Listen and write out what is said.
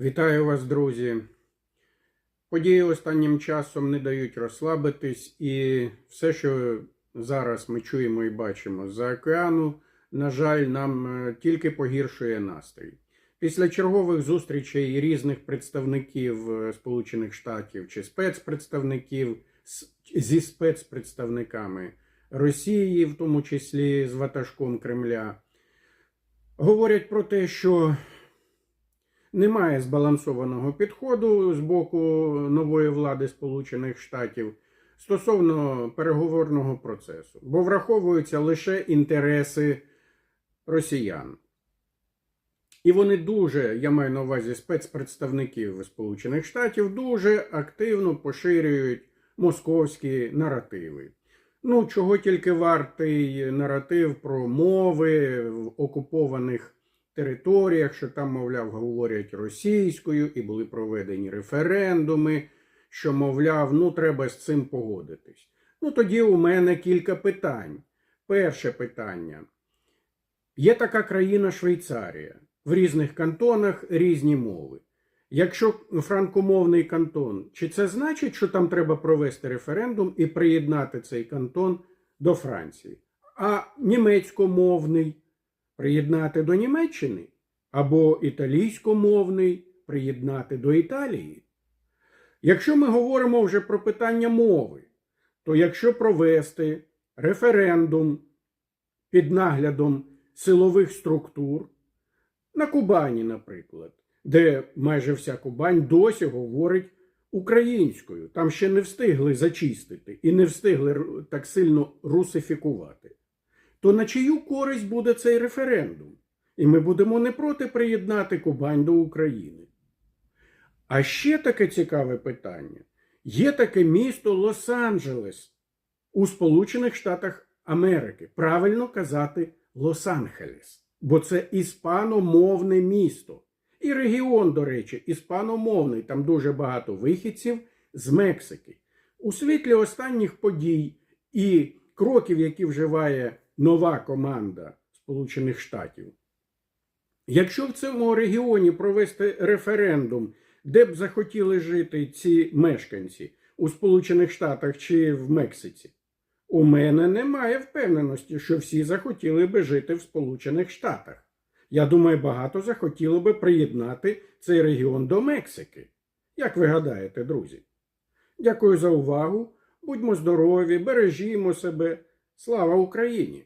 Вітаю вас, друзі. Події останнім часом не дають розслабитись, і все, що зараз ми чуємо і бачимо з-за океану, на жаль, нам е, тільки погіршує настрій. Після чергових зустрічей різних представників е, Сполучених Штатів чи спецпредставників зі спецпредставниками Росії, в тому числі з ватажком Кремля, говорять про те, що немає збалансованого підходу з боку нової влади Сполучених Штатів стосовно переговорного процесу, бо враховуються лише інтереси росіян. І вони дуже, я маю на увазі спецпредставників Сполучених Штатів, дуже активно поширюють московські наративи. Ну, чого тільки вартий наратив про мови в окупованих територіях, що там, мовляв, говорять російською, і були проведені референдуми, що, мовляв, ну треба з цим погодитись. Ну тоді у мене кілька питань. Перше питання. Є така країна Швейцарія. В різних кантонах різні мови. Якщо франкомовний кантон, чи це значить, що там треба провести референдум і приєднати цей кантон до Франції? А німецькомовний приєднати до Німеччини або італійськомовний приєднати до Італії. Якщо ми говоримо вже про питання мови, то якщо провести референдум під наглядом силових структур на Кубані, наприклад, де майже вся Кубань досі говорить українською, там ще не встигли зачистити і не встигли так сильно русифікувати то на чию користь буде цей референдум? І ми будемо не проти приєднати Кубань до України. А ще таке цікаве питання: є таке місто Лос-Анджелес у Сполучених Штатах Америки. Правильно казати Лос-Анджелес, бо це іспаномовне місто. І регіон, до речі, іспаномовний, там дуже багато вихідців з Мексики. У світлі останніх подій і кроків, які вживає нова команда Сполучених Штатів. Якщо в цьому регіоні провести референдум, де б захотіли жити ці мешканці у Сполучених Штатах чи в Мексиці, у мене немає впевненості, що всі захотіли би жити в Сполучених Штатах. Я думаю, багато захотіли би приєднати цей регіон до Мексики. Як ви гадаєте, друзі? Дякую за увагу. Будьмо здорові, бережімо себе. Слава Україні!